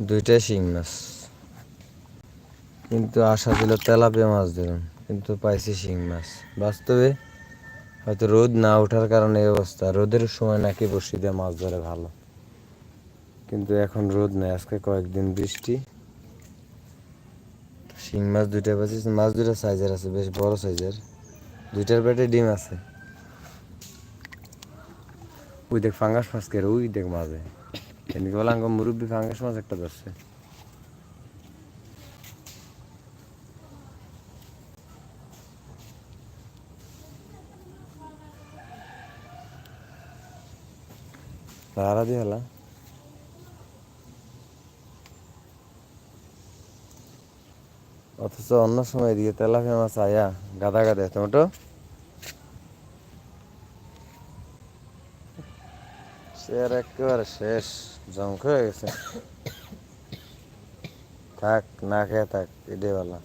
দুইটাই শিং মাছ। কিন্তু আশা ছিল তেলাপিয়া মাছ ধরুন কিন্তু পাইছি শিং মাছ। বাস্তবে হয়তো রোদ না ওঠার কারণে এই অবস্থা। রোদের সময় নাকি বসি দিয়ে মাছ ধরে ভালো। কিন্তু এখন রোদ নেই, আজকে কয়েকদিন বৃষ্টি। শিং মাছ দুইটা পাচ্ছি মাছ দুইটা সাইজের আছে, বেশ বড় সাইজের দুইটার পেটে ডিম আছে। ওই দেখ ফাঙ্গাস কে ওই দেখ মাঝে। এদিকে বলে আঙ্গ মুরব্বী ফাঙ্গাস মাছ একটা ধরছে তারা দিয়ে হলা অথচ অন্য সময় দিয়ে তেলাপিয়া মাছ আয়া গাদা গাদা টমেটো আর একেবারে শেষ। জঙ্ক হয়ে গেছে। থাক না খেয়ে থাক এটাই বলা